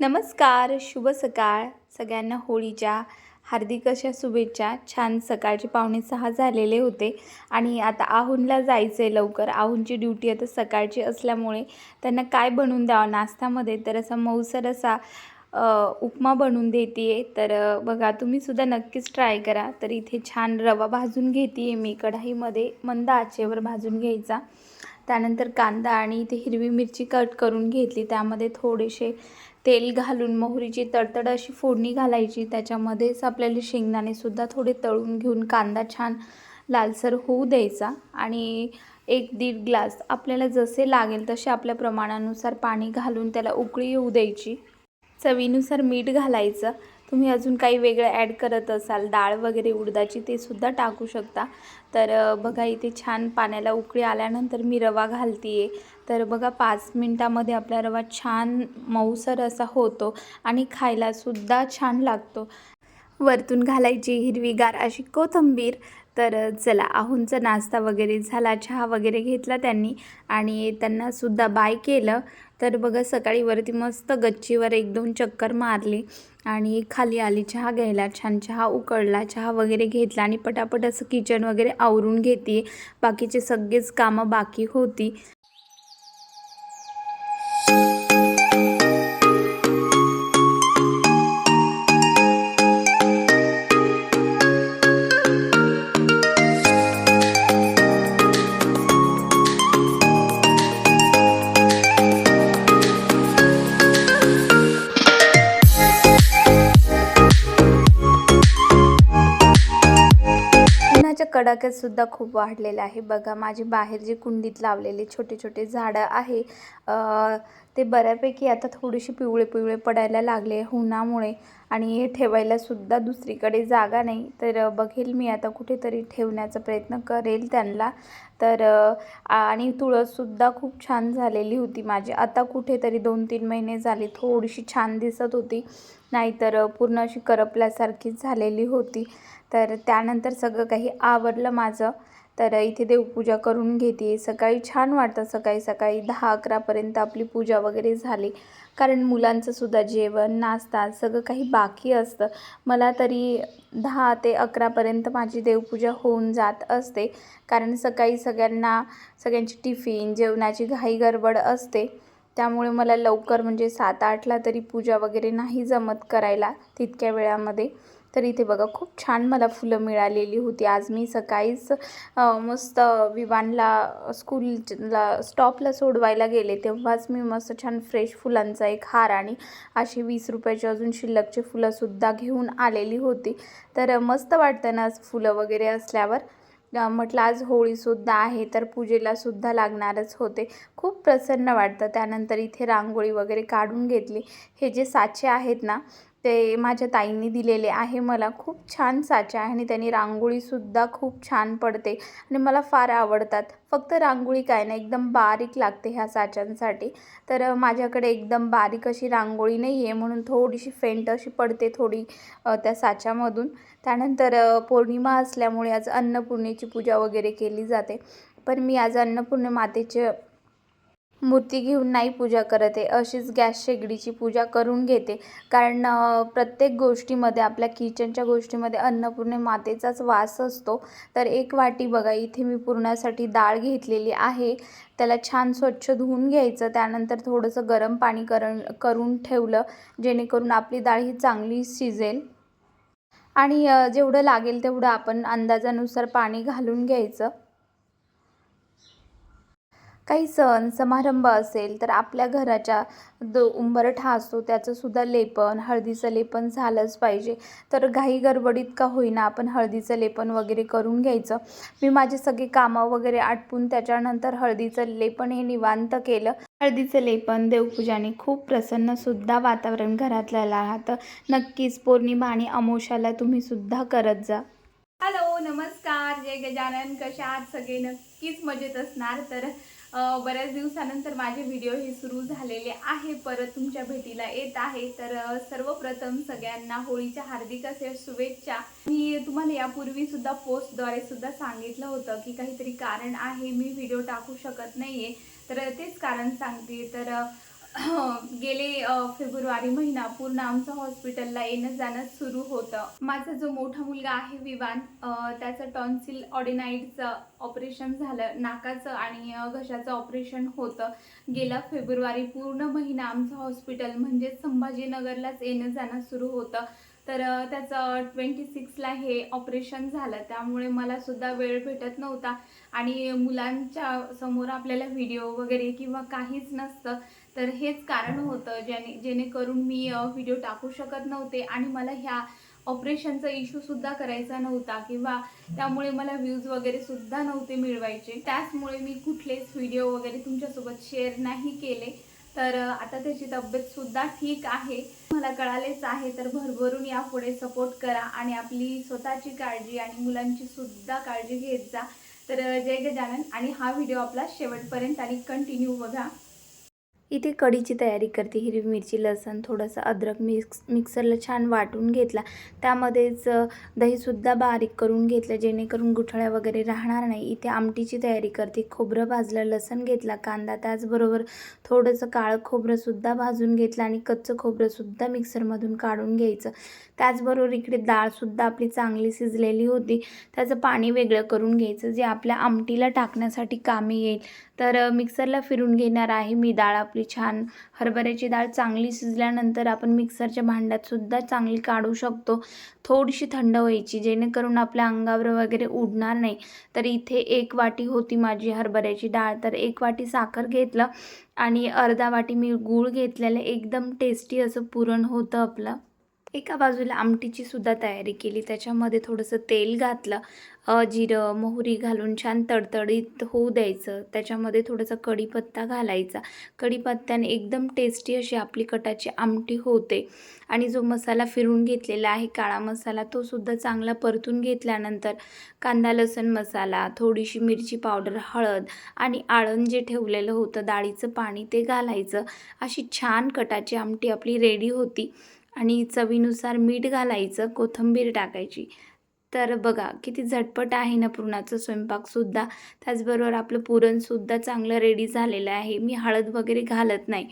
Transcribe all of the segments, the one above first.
नमस्कार शुभ सकाळ. सगळ्यांना होळीच्या हार्दिक अशा शुभेच्छा. छान सकाळचे पावणे सहा झालेले होते आणि आता आहूनला जायचं आहे लवकर. आहूनची ड्युटी आता सकाळची असल्यामुळे त्यांना काय बनवून द्यावं नाश्त्यामध्ये? तर असा मऊसर असा उपमा बनवून देते आहे तर बघा तुम्हीसुद्धा नक्कीच ट्राय करा. तर इथे छान रवा भाजून घेते आहे मी. कढाईमध्ये मंद आचेवर भाजून घ्यायचा. त्यानंतर कांदा आणि इथे हिरवी मिरची कट करून घेतली. त्यामध्ये थोडेसे तेल घालून मोहरीची तडतड अशी फोडणी घालायची. त्याच्यामध्येच आपल्याला शेंगदाणेसुद्धा थोडे तळून घेऊन कांदा छान लालसर होऊ द्यायचा. आणि एक दीड ग्लास आपल्याला जसे लागेल तसे आपल्या प्रमाणानुसार पाणी घालून त्याला उकळी येऊ द्यायची. चवीनुसार मीठ घालायचं. तुम्ही अजून काही वेगळं ॲड करत असाल डाळ वगैरे उडदाची ते सुद्धा टाकू शकता. तर बघा इथे छान पाण्याला उकळी आल्यानंतर मी रवा घालते आहे तर बघा पाच मिनटामध्ये आपला रवा छान मऊसर असा होतो आणि खायलासुद्धा छान लागतो. वरतून घालायची हिरवीगार अशी कोथिंबीर. तर चला आहूनचा नाश्ता वगैरे झाला चहा वगैरे घेतला त्यांनी आणि त्यांनासुद्धा बाय केलं. तर बघा सकाळी वरती मस्त गच्चीवर एक दोन चक्कर मारली आणि खाली आली चहा घ्यायला. छान चहा उकळला चहा वगैरे घेतला आणि पटापट असं किचन वगैरे आवरून घेते बाकीचे सगळेच कामं बाकी होती. कडाक्यातसुद्धा खूप वाढलेलं आहे. बघा माझे बाहेर जे कुंडीत लावलेले छोटे छोटे झाडं आहे ते बऱ्यापैकी आता थोडेसे पिवळे पिवळे पडायला लागले उन्हामुळे आणि ठेवायलासुद्धा दुसरीकडे जागा नाही. तर बघेल मी आता कुठेतरी ठेवण्याचा प्रयत्न करेल त्यांना. तर आणि तुळससुद्धा खूप छान झालेली होती माझी. आता कुठेतरी दोन तीन महिने झाले थोडीशी छान दिसत होती. नाहीतर पूर्ण अशी करपल्यासारखीच झालेली होती. तर त्यानंतर सगळं काही आवरलं माझं. तर इथे देवपूजा करून घेते. सकाळी छान वाटतं. सकाळी सकाळी दहा अकरापर्यंत आपली पूजा वगैरे झाली. कारण मुलांचं सुद्धा जेवण नाश्ता सगळं काही बाकी असतं. मला तरी दहा ते अकरापर्यंत माझी देवपूजा होऊन जात असते. कारण सकाळी सगळ्यांना सगळ्यांची टिफिन जेवणाची घाई गडबड असते. त्यामुळे मला लवकर म्हणजे सात आठला तरी पूजा वगैरे नाही जमत करायला तितक्या वेळामध्ये. तर इथे बघा खूप छान मला फुलं मिळालेली होती. आज मी सकाळीच मस्त विवानला स्कूलला स्टॉपला सोडवायला गेले. तेव्हाच मी मस्त छान फ्रेश फुलांचा एक हार आणि अशी वीस रुपयाची अजून शिल्लकचे फुलंसुद्धा घेऊन आलेली होती. तर मस्त वाटतं ना फुलं वगैरे असल्यावर. म्हटलं आज होळीसुद्धा आहे तर पूजेलासुद्धा लागणारच होते. खूप प्रसन्न वाटतं. त्यानंतर इथे रांगोळी वगैरे काढून घेतली. हे जे साचे आहेत ना ते माझ्या ताईंनी दिलेले आहे. मला खूप छान साचे आहे आणि त्यांनी रांगोळीसुद्धा खूप छान पडते आणि मला फार आवडतात. फक्त रांगोळी काय नाही एकदम बारीक लागते ह्या साच्यांसाठी. तर माझ्याकडे एकदम बारीक अशी रांगोळी नाही आहे म्हणून थोडीशी फेंट अशी पडते थोडी त्या साच्यामधून. त्यानंतर पौर्णिमा असल्यामुळे आज अन्नपूर्णेची पूजा वगैरे केली जाते. पण मी आज अन्नपूर्ण मातेचे मूर्ती घेऊन नाही पूजा करत आहे. अशीच गॅस शेगडीची पूजा करून घेते. कारण प्रत्येक गोष्टीमध्ये आपल्या किचनच्या गोष्टीमध्ये अन्नपूर्णे मातेचाच वास असतो. तर एक वाटी बघा इथे मी पुरणासाठी डाळ घेतलेली आहे. त्याला छान स्वच्छ धुवून घ्यायचं. त्यानंतर थोडंसं गरम पाणी करण करून ठेवलं जेणेकरून आपली डाळ ही चांगली शिजेल. आणि जेवढं लागेल तेवढं आपण अंदाजानुसार पाणी घालून घ्यायचं. काही सण समारंभ असेल तर आपल्या घराच्या जो उंबरठा असतो त्याचंसुद्धा लेपन हळदीचं लेपन झालंच पाहिजे. तर घाई गडबडीत का होईना आपण हळदीचं लेपन वगैरे करून घ्यायचं. मी माझे सगळे कामं वगैरे आटपून त्याच्यानंतर हळदीचं लेपन हे निवांत केलं. हळदीचं लेपन देवपूजाने खूप प्रसन्नसुद्धा वातावरण घरातलं राहतं. नक्कीच पौर्णिमा आणि अमोशाला तुम्हीसुद्धा करत जा. हॅलो नमस्कार. जय गजानन. कशा आहात सगळे? नक्कीच मजेत असणार. तर बऱ्याच दिवसानंतर माझे व्हिडिओ हे सुरू झालेले आहे. परत तुमच्या भेटीला येत आहे. तर सर्वप्रथम सगळ्यांना होळीच्या हार्दिक असे शुभेच्छा. मी तुम्हाला यापूर्वी सुद्धा पोस्टद्वारे सुद्धा सांगितलं होतं की काहीतरी कारण आहे. मी व्हिडिओ टाकू शकत नाहीये. तर तेच कारण सांगते. तर गेले फेब्रुवारी महिना पूर्ण आमचं हॉस्पिटलला येणं जाणं सुरू होतं. माझा जो मोठा मुलगा आहे विवान त्याचं टॉन्सिल ऑडिनाईडचं ऑपरेशन झालं नाकाचं आणि घशाचं ऑपरेशन होतं. गेला फेब्रुवारी पूर्ण महिना आमचं हॉस्पिटल म्हणजे संभाजीनगरलाच येणं जाणं सुरू होतं. तर त्याचं ट्वेंटी सिक्सला हे ऑपरेशन झालं त्यामुळे मला सुद्धा वेळ भेटत नव्हता. आणि मुलांच्या समोर आपल्याला व्हिडिओ वगैरे किंवा काहीच नसतं. तर हेच कारण होतं ज्याने जेणेकरून मी व्हिडिओ टाकू शकत नव्हते आणि मला ह्या ऑपरेशनचा इश्यूसुद्धा करायचा नव्हता किंवा त्यामुळे मला व्ह्यूज वगैरे सुद्धा नव्हते मिळवायचे. त्याचमुळे मी कुठलेच व्हिडिओ वगैरे तुमच्यासोबत शेअर नाही केले. तर आता त्याची तब्येतसुद्धा ठीक आहे. मला कळालेच आहे तर भरभरून यापुढे सपोर्ट करा आणि आपली स्वतःची काळजी आणि मुलांची सुद्धा काळजी घेत जा. तर जय गजानन आणि हा व्हिडिओ आपला शेवटपर्यंत आणि कंटिन्यू बघा. इथे कढीची तयारी करते. हिरवी मिरची लसण थोडंसं अद्रक मिक्स मिक्सरला छान वाटून घेतला. त्यामध्येच दहीसुद्धा बारीक करून घेतलं जेणेकरून गुठळ्या वगैरे राहणार नाही. इथे आमटीची तयारी करते. खोबरं भाजलं लसण घेतला कांदा त्याचबरोबर थोडंसं काळं खोबरंसुद्धा भाजून घेतलं आणि कच्चं खोबरंसुद्धा मिक्सरमधून काढून घ्यायचं. त्याचबरोबर इकडे डाळसुद्धा आपली चांगली शिजलेली होती. त्याचं पाणी वेगळं करून घ्यायचं. जे आपल्या आमटीला टाकण्यासाठी कामी येईल. तर मिक्सरला फिरून घेणार आहे मी डाळ आपली. छान हरभऱ्याची डाळ चांगली शिजल्यानंतर आपण मिक्सरच्या भांड्यात सुद्धा चांगली काढू शकतो. थोडीशी थंड व्हायची जेणेकरून आपल्या अंगावर वगैरे उडणार नाही. तर इथे एक वाटी होती माझी हरभऱ्याची डाळ तर एक वाटी साखर घेतलं आणि अर्धा वाटी मी गूळ घेतलेलं. एकदम टेस्टी असं पुरण होतं आपलं. एका बाजूला आमटीची सुद्धा तयारी केली. त्याच्यामध्ये थोडंसं तेल घातलं. जिरं मोहरी घालून छान तडतडीत होऊ द्यायचं. त्याच्यामध्ये थोडंसं कढीपत्ता घालायचा. कढीपत्त्याने एकदम टेस्टी अशी आपली कटाची आमटी होते. आणि जो मसाला फिरून घेतलेला आहे काळा मसाला तो सुद्धा चांगला परतून घेतल्यानंतर कांदा लसण मसाला थोडीशी मिरची पावडर हळद आणि आळण जे ठेवलेलं होतं डाळीचं पाणी ते घालायचं. अशी छान कटाची आमटी आपली रेडी होती. आणि चवीनुसार मीठ घालायचं कोथिंबीर टाकायची. तर बघा किती झटपट आहे ना पुरणाचं स्वयंपाकसुद्धा त्याचबरोबर आपलं पुरणसुद्धा चांगलं रेडी झालेलं आहे. मी हळद वगैरे घालत नाही.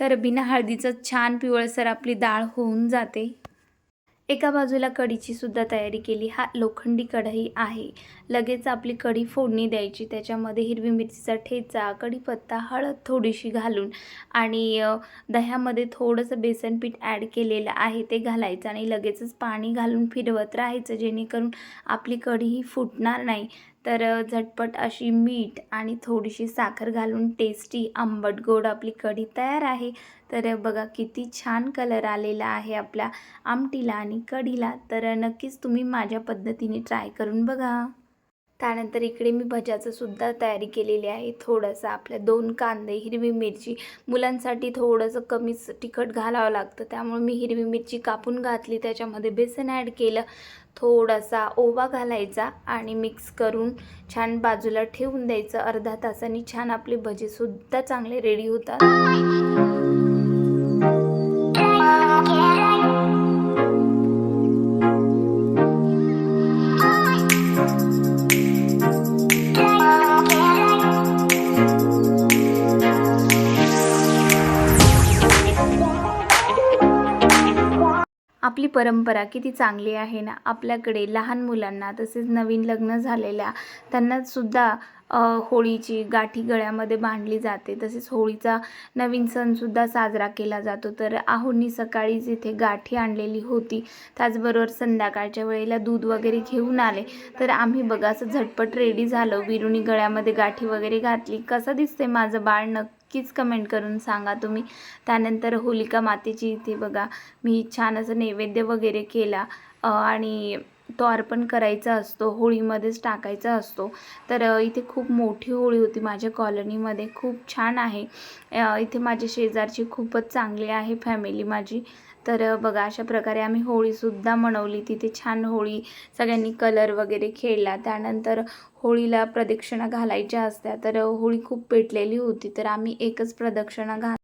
तर बिना हळदीचं छान पिवळसर आपली डाळ होऊन जाते. एका बाजूला कढीची सुद्धा तयारी केली. हा लोखंडी कढई आहे. लगेच आपली कढी फोडणी द्यायची. त्याच्यामध्ये हिरवी मिरचीचा ठेचा कढीपत्ता हळद थोडीशी घालून आणि दह्यामध्ये थोडंसं बेसन पीठ ॲड केलेलं आहे ते घालायचं आणि लगेचच पाणी घालून फिरवत राहायचं जेणेकरून आपली कढी ही फुटणार नाही. तर झटपट अशी मीठ आणि थोडीशी साखर घालून टेस्टी आंबट गोड आपली कढी तयार आहे. तर बघा किती छान कलर आलेला आहे आपल्या आमटीला आणि कढीला. तर नक्कीच तुम्ही माझ्या पद्धतीने ट्राय करून बघा. त्यानंतर इकडे मी भज्याचं सुद्धा तयारी केलेली आहे. थोडंसं आपल्या दोन कांदे हिरवी मिरची. मुलांसाठी थोडंसं कमीच तिखट घालावं लागतं. त्यामुळे मी हिरवी मिरची कापून घातली. त्याच्यामध्ये बेसन ॲड केलं. थोडासा ओवा घालायचा आणि मिक्स करून छान बाजूला ठेवून द्यायचं. अर्धा तासाने छान आपले भजेसुद्धा चांगले रेडी होतात. आपली परंपरा किती चांगली आहे ना आपल्याकडे लहान मुलांना तसेच नवीन लग्न झालेल्या त्यांनासुद्धा होळीची गाठी गळ्यामध्ये बांधली जाते. तसेच होळीचा नवीन सणसुद्धा साजरा केला जातो. तर आहोंनी सकाळीच इथे गाठी आणलेली होती त्याचबरोबर संध्याकाळच्या वेळेला दूध वगैरे घेऊन आले. तर आम्ही बघा असं झटपट रेडी झालो. विरुणी गळ्यामध्ये गाठी वगैरे घातली. कसं दिसते माझं बाळ नक्की? नक्कीच कमेंट करून सांगा तुम्ही. त्यानंतर होलिका मातेची इथे बघा मी छान असं नैवेद्य वगैरे केला. आणि तो अर्पण करायचा असतो होळीमध्येच टाकायचा असतो. तर इथे खूप मोठी होळी होती माझ्या कॉलनीमध्ये. खूप छान आहे. इथे माझे शेजारची खूपच चांगली आहे फॅमिली माझी. तर बघा अशा प्रकारे आम्ही होळीसुद्धा मनवली. तिथे छान होळी सगळ्यांनी कलर वगैरे खेळला. त्यानंतर होळीला प्रदक्षिणा घालायच्या असत्या. तर होळी खूप पेटलेली होती. तर आम्ही एकच प्रदक्षिणा घाल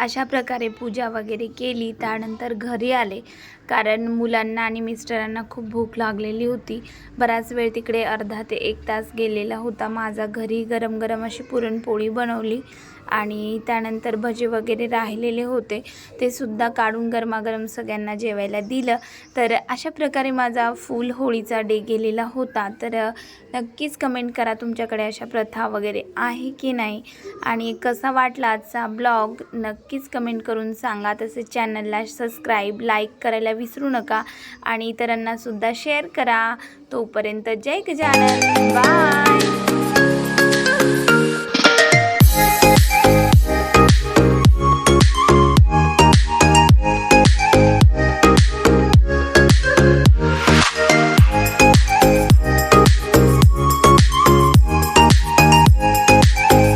अशा प्रकारे पूजा वगैरे केली त्यानंतर घरी आले. कारण मुलांना आणि मिस्टरांना खूप भूक लागलेली होती. बराच वेळ तिकडे अर्धा ते एक तास गेलेला होता. माझा घरी गरम गरम अशी पुरणपोळी बनवली. आणि त्यानंतर भजे वगैरे राहिलेले होते ते सुद्धा काढून गरमागरम सगळ्यांना जेवायला दिलं. तर अशा प्रकारे माझा फुल होळीचा डे गेलेला होता. तर नक्कीच कमेंट करा तुमच्याकडे अशा प्रथा वगैरे आहे की नाही? आणि कसा वाटला आजचा ब्लॉग? नक्कीच कमेंट करून सांगा. तसेच चॅनलला सबस्क्राईब लाईक करायला विसरू नका. आणि इतरांनासुद्धा शेअर करा. तोपर्यंत जय गजानन. बाय!